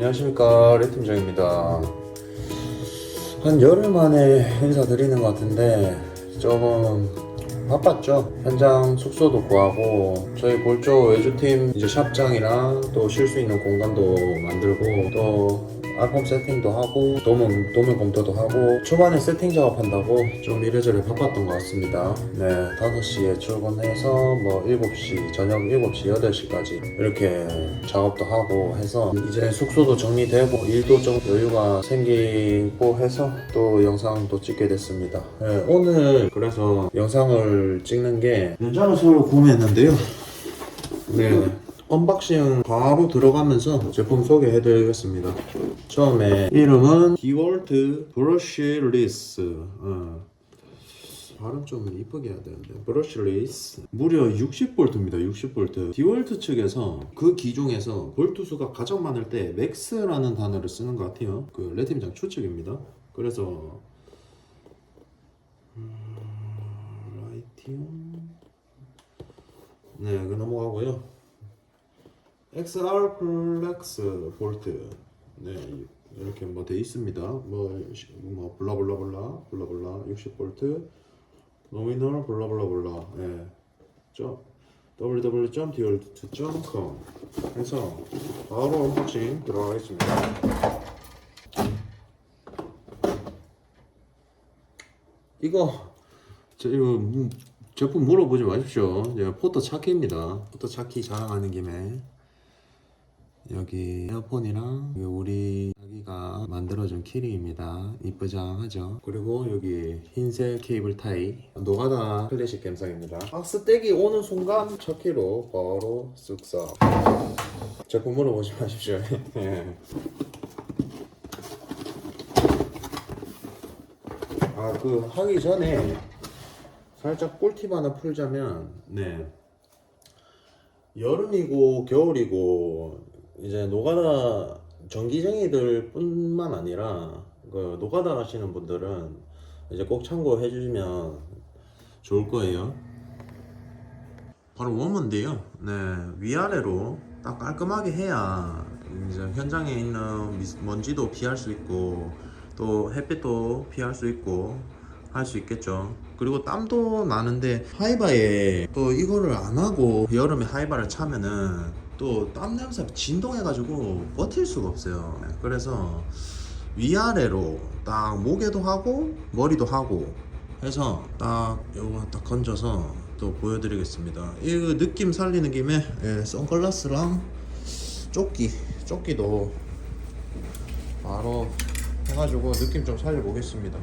안녕하십니까 레팀장입니다. 한 열흘 만에 인사드리는 것 같은데 조금 바빴죠? 현장 숙소도 구하고 저희 골조 외주팀 이제 샵장이랑 또 쉴 수 있는 공간도 만들고 또 알폼 세팅도 하고 도면, 도면 검토도 하고 초반에 세팅 작업한다고 좀 이래저래 바빴던 것 같습니다. 네 5시에 출근해서 뭐 7시 저녁 7시 8시까지 이렇게 작업도 하고 해서 이제 숙소도 정리되고 일도 좀 여유가 생기고 해서 또 영상도 찍게 됐습니다. 네, 오늘 그래서 영상을 찍는 게 연장을 새로 구매했는데요. 네. 언박싱 바로 들어가면서 제품 소개해드리겠습니다. 처음에 이름은 디월트 브러쉬 리스. 어. 발음 좀 이쁘게 해야 되는데 브러쉬 리스 무려 60볼트입니다 60볼트 디월트 측에서 그 기종에서 볼트 수가 가장 많을 때 맥스라는 단어를 쓰는 것 같아요 그 레팀장 추측입니다 그래서 음, 라이티움 네, 그 넘어가고요. XR 플렉스 볼트. 네, 이렇게 뭐 돼 있습니다. 뭐, 시- 뭐 블라블라블라, 블라블라 60볼트, 노미널 블라블라블라. 예. 점 www.dwalt.com 해서 바로 언박싱 들어가겠습니다. 이거 저 이거 음, 제품 물어보지 마십시오. 제가 포터 차키입니다. 포터 차키 자랑하는 김에 여기 에어폰이랑 우리 자기가 만들어준 키링입니다. 이쁘장하죠. 그리고 여기 흰색 케이블 타이 노가다 클래식 감상입니다. 박스 떼기 오는 순간 첫 키로 바로 쓱싹 제품 물어보지 마십시오. 예. 아그 하기 전에 살짝 꿀팁 하나 풀자면 네 여름이고 겨울이고 이제 노가다 전기쟁이들 뿐만 아니라 그 노가다 하시는 분들은 이제 꼭 참고해 주시면 좋을 거예요 바로 웜인데요 네 위아래로 딱 깔끔하게 해야 이제 현장에 있는 미- 먼지도 피할 수 있고 또 햇빛도 피할 수 있고 할 수 있겠죠. 그리고 땀도 나는데 하이바에 또 이거를 안 하고 여름에 하이바를 차면은 또 땀 냄새 진동해가지고 버틸 수가 없어요. 그래서 위아래로 딱 목에도 하고 머리도 하고 해서 딱 요거 딱 건져서 또 보여드리겠습니다. 이 느낌 살리는 김에 예, 선글라스랑 조끼 조끼도 바로 해가지고 느낌 좀 살려보겠습니다.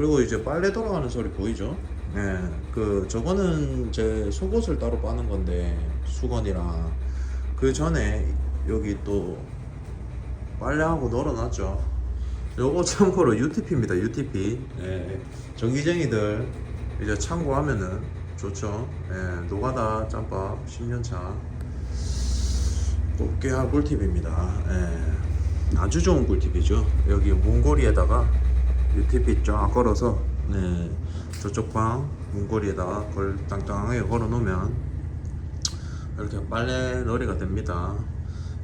그리고 이제 빨래 돌아가는 소리 보이죠? 네, 그 저거는 제 속옷을 따로 빠는 건데 수건이랑 그 전에 여기 또 빨래하고 널어놨죠. 요거 참고로 UTP입니다. UTP. 네, 전기쟁이들 이제 참고하면은 좋죠. 네, 노가다 짬밥 10년차 꽃게알 꿀팁입니다. 예, 아주 좋은 꿀팁이죠. 여기 문고리에다가 UTP 쫙 걸어서 네, 저쪽 방 문고리에다가 걸 땅땅하게 걸어 놓으면 이렇게 빨래 놀이가 됩니다.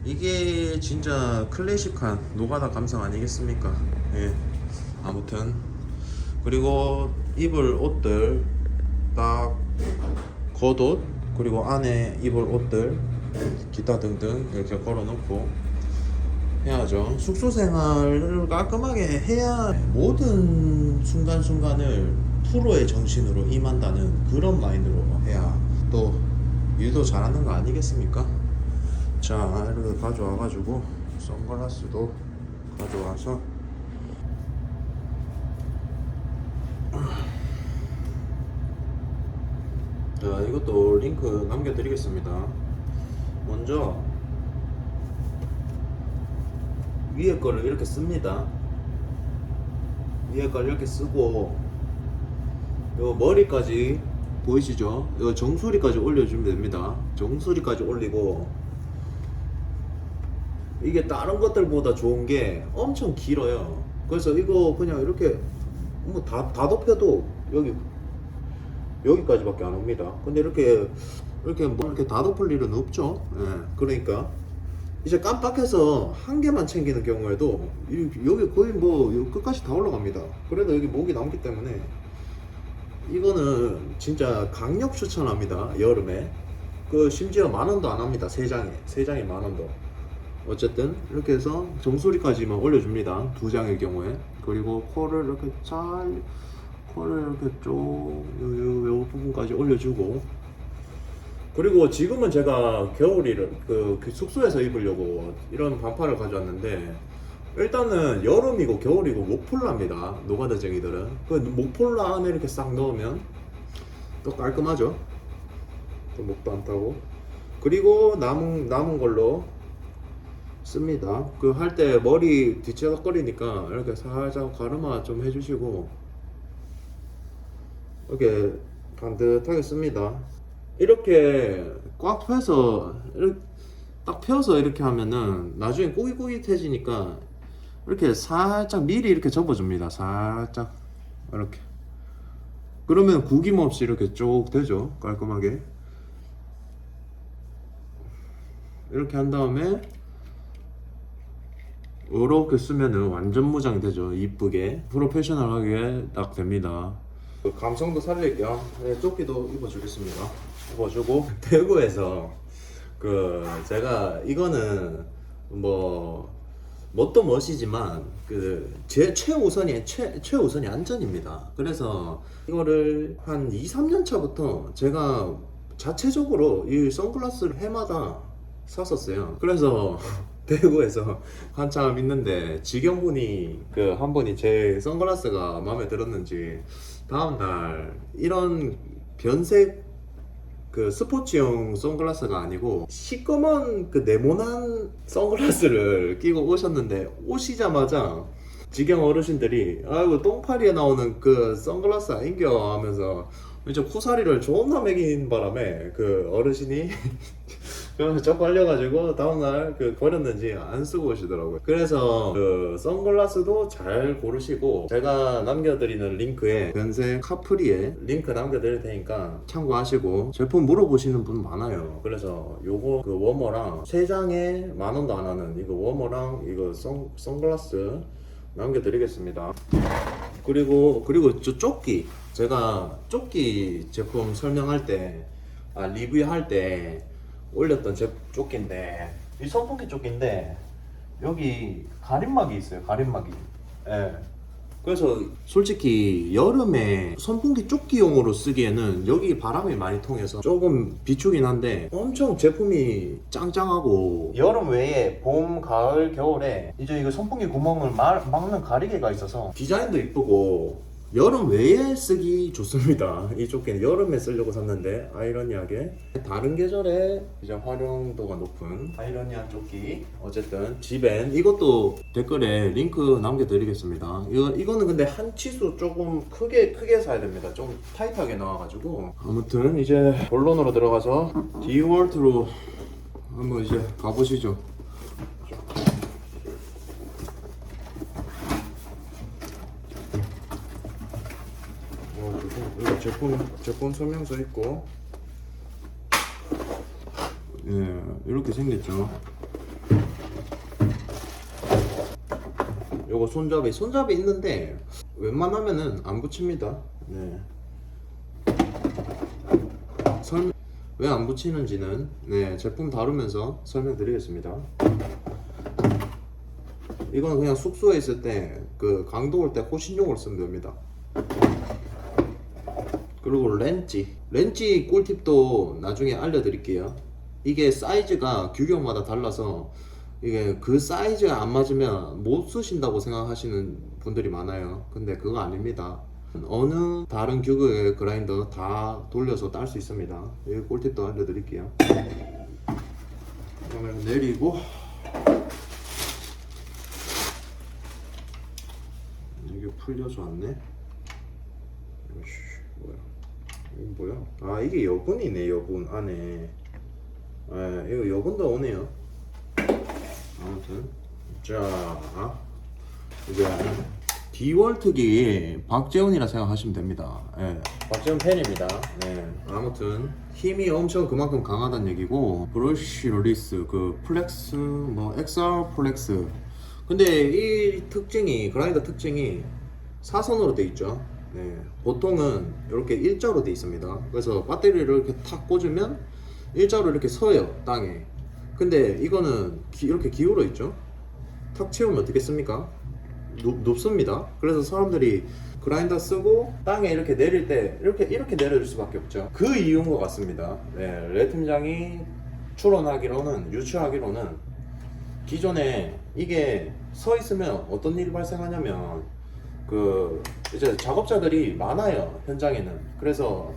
이게 진짜 클래식한 노가다 감성 아니겠습니까? 예. 아무튼 그리고 입을 옷들 딱 겉옷 그리고 안에 입을 옷들 기타 등등 이렇게 걸어 놓고 해야죠. 숙소 생활을 깔끔하게 해야 모든 순간순간을 프로의 정신으로 임한다는 그런 마인드로 해야 또 일도 잘하는 거 아니겠습니까? 자, 이렇게 가져와가지고 선글라스도 가져와서 자, 이것도 링크 남겨드리겠습니다. 먼저 위에 거를 이렇게 씁니다. 위에 거를 이렇게 쓰고 요 머리까지 보이시죠? 요 정수리까지 올려주면 됩니다. 정수리까지 올리고 이게 다른 것들보다 좋은 게 엄청 길어요. 그래서 이거 그냥 이렇게 뭐다 다 덮여도 여기 여기까지밖에 안 옵니다. 근데 이렇게 이렇게 뭐 이렇게 다 덮을 일은 없죠. 예, 그러니까 이제 깜빡해서 한 개만 챙기는 경우에도 이- 여기 거의 뭐요 끝까지 다 올라갑니다. 그래도 여기 목이 남기 때문에 이거는 진짜 강력 추천합니다. 여름에 그 심지어 만 원도 안 합니다. 세 장에 세 장에 만 원도. 어쨌든 이렇게 해서 종소리까지만 올려줍니다. 두 장의 경우에 그리고 코를 이렇게 잘 코를 이렇게 쭉 요 부분까지 올려주고 그리고 지금은 제가 겨울이를 그, 그 숙소에서 입으려고 이런 반팔을 가져왔는데 일단은 여름이고 겨울이고 목폴라입니다 노가다쟁이들은. 그 목폴라 안에 이렇게 싹 넣으면 또 깔끔하죠? 또 목도 안 타고. 그리고 남은 남은 걸로 씁니다. 그 할 때 머리 뒤치다거리니까 이렇게 살짝 가르마 좀 해주시고 이렇게 반듯하게 씁니다 이렇게 꽉 펴서 이렇게 딱 펴서 이렇게 하면은 나중에 꼬깃꼬깃해지니까 이렇게 살짝 미리 이렇게 접어줍니다. 살짝 이렇게 그러면 구김 없이 이렇게 쭉 되죠. 깔끔하게 이렇게 한 다음에 이렇게 쓰면은 완전 무장이 되죠. 이쁘게 프로페셔널하게 딱 됩니다. 그 감성도 살릴 겸 네, 조끼도 입어주겠습니다. 입어주고 대구에서 그 제가 이거는 뭐 뭣도 멋이지만 그 제 최우선이 최 최우선이 안전입니다. 그래서 이거를 한 2, 3년 차부터 제가 자체적으로 이 선글라스를 해마다 샀었어요. 그래서 대구에서 한참 있는데 직영분이 그 한 분이 제 선글라스가 마음에 들었는지 다음날 이런 변색 그 스포츠용 선글라스가 아니고 시꺼먼 그 네모난 선글라스를 끼고 오셨는데 오시자마자 직영 어르신들이 아이고 똥파리에 나오는 그 선글라스 아닌겨 하면서 이제 코사리를 존나 매긴 바람에 그 어르신이 그래서 저 걸려가지고 다음날 그 버렸는지 안 쓰고 오시더라고요. 그래서 그 선글라스도 잘 고르시고 제가 남겨드리는 링크에 변색 카프리에 링크 남겨드릴 테니까 참고하시고 제품 물어보시는 분 많아요. 그래서 요거 그 워머랑 세 장에 만 원도 안 하는 이거 워머랑 이거 선 선글라스 남겨드리겠습니다. 그리고 그리고 저 조끼 제가 조끼 제품 설명할 때 아, 리뷰할 때 올렸던 제 조끼인데. 이 선풍기 조끼인데 여기 가림막이 있어요 가림막이. 예. 그래서 솔직히 여름에 선풍기 조끼용으로 쓰기에는 여기 바람이 많이 통해서 조금 비추긴 한데 엄청 제품이 짱짱하고. 여름 외에 봄, 가을, 겨울에 이제 이거 선풍기 구멍을 막, 막는 가리개가 있어서 디자인도 이쁘고 여름 외에 쓰기 좋습니다. 이 조끼는 여름에 쓰려고 샀는데 아이러니하게 다른 계절에 이제 활용도가 높은 아이러니한 조끼 어쨌든 지벤 이것도 댓글에 링크 남겨드리겠습니다. 이거 이거는 근데 한 치수 조금 크게 크게 사야 됩니다. 좀 타이트하게 나와가지고 아무튼 이제 본론으로 들어가서 디월트로 한번 이제 가보시죠. 어, 제품, 여기 제품, 제품 설명서 있고, 예, 이렇게 생겼죠. 요거 손잡이, 손잡이 있는데, 웬만하면은 안 붙입니다. 네. 설명, 왜 안 붙이는지는, 네, 제품 다루면서 설명드리겠습니다. 이건 그냥 숙소에 있을 때, 그 강도 올 때 호신용으로 쓰면 됩니다. 그리고 렌치. 렌치 꿀팁도 나중에 알려드릴게요. 이게 사이즈가 규격마다 달라서 이게 그 사이즈가 안 맞으면 못 쓰신다고 생각하시는 분들이 많아요. 근데 그거 아닙니다. 어느 다른 규격의 그라인더 다 돌려서 딸 수 있습니다. 이 꿀팁도 알려드릴게요. 그러면 내리고. 이게 풀려서 왔네 이씨, 뭐야 이거 뭐야? 아 이게 여분이네 여분 안에 아 이거 여분도 오네요 아무튼 자 이제 디월트기 박재훈이라 생각하시면 됩니다. 예. 박재훈 팬입니다. 네. 아무튼 힘이 엄청 그만큼 강하다는 얘기고 브러쉬 릴리스 그 플렉스 뭐 XR 플렉스 근데 이 특징이 그라인더 특징이 사선으로 돼 있죠. 네. 보통은 이렇게 일자로 돼 있습니다. 그래서 배터리를 이렇게 탁 꽂으면 일자로 이렇게 서요 땅에. 근데 이거는 기- 이렇게 기울어 있죠. 탁 채우면 어떻겠습니까? 높, 높습니다. 그래서 사람들이 그라인더 쓰고 땅에 이렇게 내릴 때 이렇게 이렇게 내려줄 수밖에 없죠. 그 이유인 것 같습니다. 네, 레 팀장이 추론하기로는 유추하기로는 기존에 이게 서 있으면 어떤 일이 발생하냐면 그 이제 작업자들이 많아요 현장에는 그래서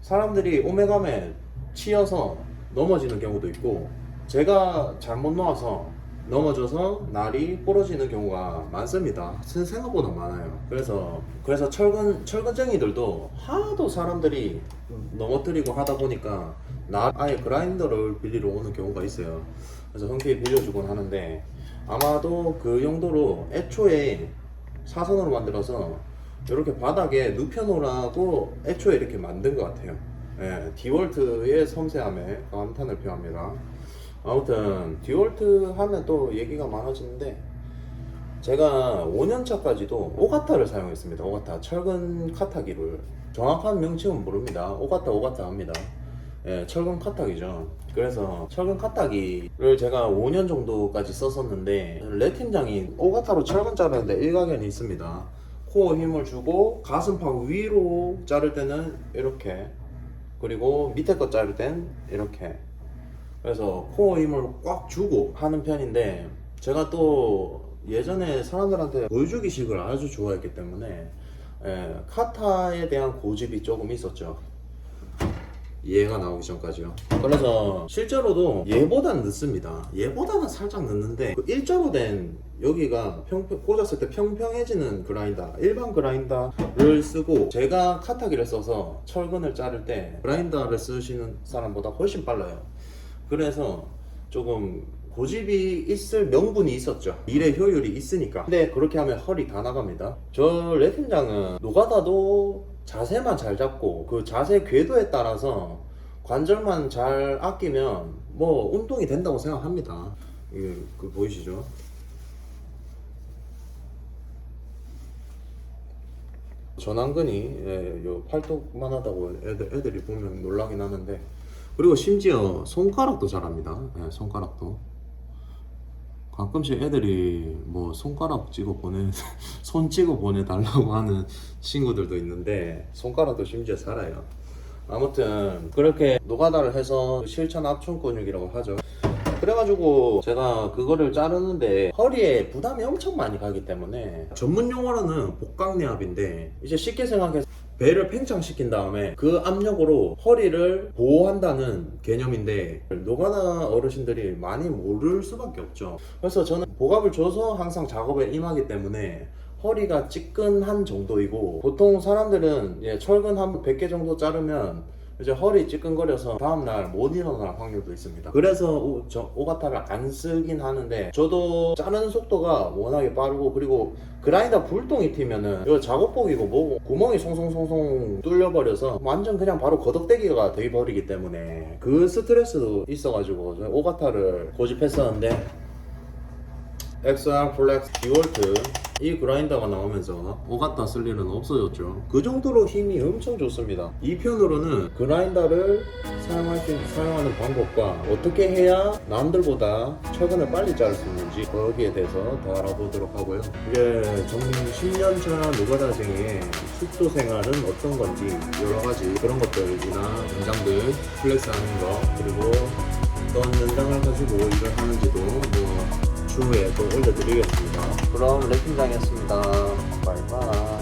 사람들이 오메감에 치여서 넘어지는 경우도 있고 제가 잘못 놓아서 넘어져서 날이 부러지는 경우가 많습니다. 생- 생각보다 많아요. 그래서 그래서 철근 철근쟁이들도 하도 사람들이 넘어뜨리고 하다 보니까 나 아예 그라인더를 빌리러 오는 경우가 있어요. 그래서 흔쾌히 빌려주곤 하는데 아마도 그 용도로 애초에 사선으로 만들어서 이렇게 바닥에 눕혀놓으라고 애초에 이렇게 만든 것 같아요. 예, 디월트의 섬세함에 감탄을 표합니다. 아무튼 디월트 하면 또 얘기가 많아지는데 제가 5년차까지도 오가타를 사용했습니다. 오가타 철근 카타기를 정확한 명칭은 모릅니다. 오가타 오가타 합니다. 예, 철근 카타기죠. 그래서 철근 카타기를 제가 5년 정도까지 썼었는데 레 팀장이 오가타로 철근 자르는데 일가견이 있습니다. 코어 힘을 주고 가슴팍 위로 자를 때는 이렇게 그리고 밑에 거 자를 땐 이렇게 그래서 코어 힘을 꽉 주고 하는 편인데 제가 또 예전에 사람들한테 보여주기식을 아주 좋아했기 때문에 예, 카타에 대한 고집이 조금 있었죠. 얘가 나오기 전까지요. 그래서 실제로도 얘보다는 늦습니다. 얘보다는 살짝 늦는데 그 일자로 된 여기가 평평 꽂았을 때 평평해지는 그라인더 일반 그라인더를 쓰고 제가 카타기를 써서 철근을 자를 때 그라인더를 쓰시는 사람보다 훨씬 빨라요. 그래서 조금 고집이 있을 명분이 있었죠. 일의 효율이 있으니까. 근데 그렇게 하면 허리 다 나갑니다. 저 레팀장은 노가다도 자세만 잘 잡고 그 자세 궤도에 따라서 관절만 잘 아끼면 뭐 운동이 된다고 생각합니다. 이게 그 보이시죠? 전완근이 예, 요 팔뚝만 하다고 애들, 애들이 보면 놀라긴 하는데 그리고 심지어 손가락도 잘합니다. 예, 손가락도. 가끔씩 애들이 뭐 손가락 찍어 보내, 손 찍어 보내달라고 하는 친구들도 있는데 손가락도 심지어 살아요. 아무튼 그렇게 노가다를 해서 실천 압축 근육이라고 하죠. 그래가지고 제가 그거를 자르는데 허리에 부담이 엄청 많이 가기 때문에 전문 용어로는 복강내압인데 이제 쉽게 생각해서 배를 팽창시킨 다음에 그 압력으로 허리를 보호한다는 개념인데 노가다 어르신들이 많이 모를 수밖에 없죠. 그래서 저는 복압을 줘서 항상 작업에 임하기 때문에 허리가 찌끈한 정도이고 보통 사람들은 예, 철근 한 100개 정도 자르면 이제 허리 찌끈거려서 다음날 못 일어날 확률도 있습니다. 그래서 오, 저 오가타를 안 쓰긴 하는데 저도 자르는 속도가 워낙에 빠르고 그리고 그라인더 불똥이 튀면은 이거 작업복이고 뭐고 구멍이 송송송송 뚫려버려서 완전 그냥 바로 거덕대기가 돼버리기 때문에 그 스트레스도 있어가지고 저 오가타를 고집했었는데 XR 플렉스 디월트 이 그라인더가 나오면서 오가타 쓸 일은 없어졌죠. 그 정도로 힘이 엄청 좋습니다. 이 편으로는 그라인더를 사용할 수, 사용하는 방법과 어떻게 해야 남들보다 철근을 빨리 자를 수 있는지 거기에 대해서 더 알아보도록 하고요. 이제 정민 10년차 노가다생의 숙소 생활은 어떤 건지 여러 가지 그런 것들이나 연장들 플렉스 하는 거 그리고 어떤 연장을 가지고 일을 하는지도 뭐 추후에 또 올려드리겠습니다. 그럼 랩팀장이었습니다. 바이바이.